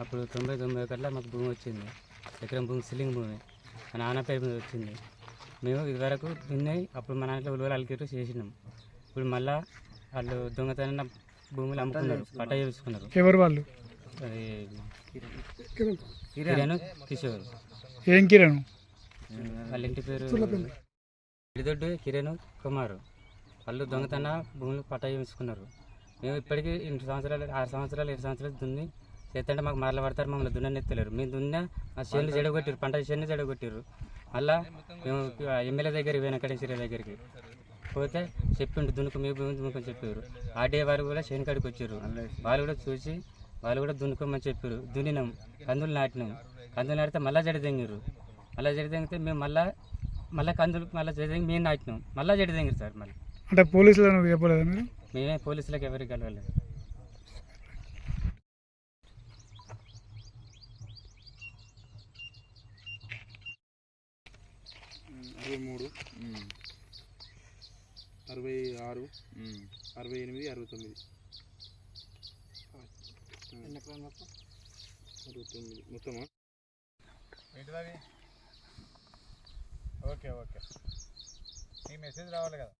అప్పుడు తొంభై తొంభై ఒకటిలో మాకు భూమి వచ్చింది. ఎకరం భూమి సిలింగ్ భూమి. మా నాన్న పేరు మీద వచ్చింది. మేము ఇదివరకు దున్నాయి అప్పుడు మా నాన్నలో ఉలువలు అలికేట్టు చేసినాం. ఇప్పుడు మళ్ళా వాళ్ళు దొంగతనం భూములు అమ్ముకున్నారు పట్ట చేసుకున్నారు ఎవరు వాళ్ళు? అది కిరణ్. కిషోర్. ఏం కిరణ్? వాళ్ళ ఇంటి పేరు ఇడిదొడ్డు కిరణ్ కుమార్. వాళ్ళు దొంగతన భూములు పట్టా చేసుకున్నారు మేము ఇప్పటికీ ఎనిమిది సంవత్సరాలు ఆరు సంవత్సరాలు ఏడు సంవత్సరాలు దున్ని చేతంటే మాకు మరల పడతారు మమ్మల్ని దున్ననెత్తలేరు. మేము దున్నా మా చేనులు చెడగొట్టారు పంట చేను చెడగొట్టారు మళ్ళా మేము ఎమ్మెల్యే దగ్గరికి పోయిన కడేశ్వరి దగ్గరికి. పోతే చెప్పిండు దున్నుకు మీ భూమి దున్నుకొని చెప్పారు. ఆర్డీఏ వారు కూడా చేను కాడికి వచ్చారు. వాళ్ళు కూడా చూసి వాళ్ళు కూడా దున్నుకోమని చెప్పారు. దున్నినాం కందులు నాటినాం. కందులు నాటితే మళ్ళా జడి తెంగిరు మళ్ళా జడి తెంగితే మేము మళ్ళా మళ్ళీ కందులు మళ్ళీ జడి తెంగి మేము నాటినాం. మళ్ళా జడి తెంగిరు సార్ మళ్ళీ. అంటే పోలీసులను చెప్పలేదా మేమే పోలీసులకు ఎవరికి కలవలేదు. అరవై మూడు అరవై ఆరు అరవై ఎనిమిది అరవై తొమ్మిది అరవై తొమ్మిది మొత్తమా? Okay okay. నీ మెసేజ్ రావాలి కదా.